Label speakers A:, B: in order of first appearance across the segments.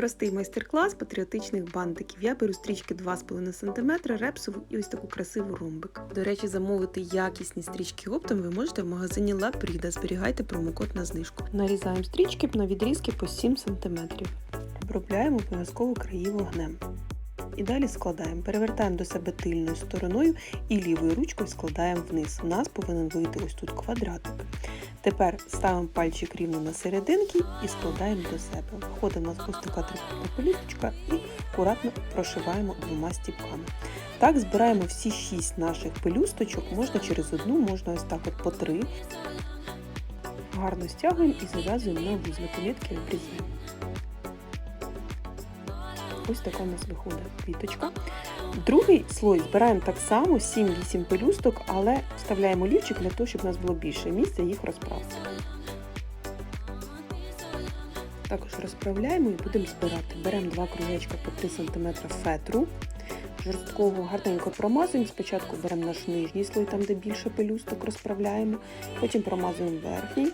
A: Простий майстер-клас патріотичних бантиків. Я беру стрічки 2,5 см, репсову і ось таку красиву ромбик. До речі, замовити якісні стрічки оптом ви можете в магазині Лапріда. Зберігайте промокод на знижку. Нарізаємо стрічки на відрізки по 7 см. Обробляємо обов'язково краї вогнем. І далі складаємо, перевертаємо до себе тильною стороною і лівою ручкою складаємо вниз. У нас повинен вийти ось тут квадратик. Тепер ставимо пальчик рівно на серединки і складаємо до себе. Входить у нас ось така трикутна політочка і акуратно прошиваємо двома стіпками. Так збираємо всі шість наших пелюсточок, можна через одну, можна ось так от по три. Гарно стягуємо і зав'язуємо на вузлики нитки обрізаємо. Ось така у нас виходить квіточка. Другий слой збираємо так само 7-8 пелюсток, але вставляємо олівчик для того, щоб у нас було більше місця їх розправити. Також розправляємо і будемо збирати. Беремо два кружечка по 3 см фетру. Жорсткого гарненько промазуємо. Спочатку беремо наш нижній слой, там де більше пелюсток, розправляємо, потім промазуємо верхній,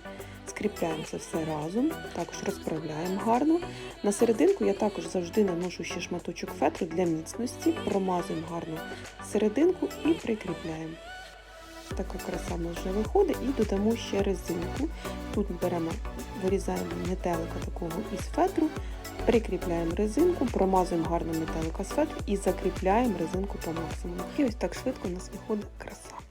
A: скріпляємо це все разом, також розправляємо гарно. На серединку я також завжди наношу ще шматочок фетру для міцності, промазуємо гарно серединку і прикріпляємо. Така краса в вже виходить і додамо ще резинку. Тут беремо, вирізаємо метелика такого із фетру, прикріпляємо резинку, промазуємо гарно метелика з фетру і закріпляємо резинку по максимуму. І ось так швидко у нас виходить краса.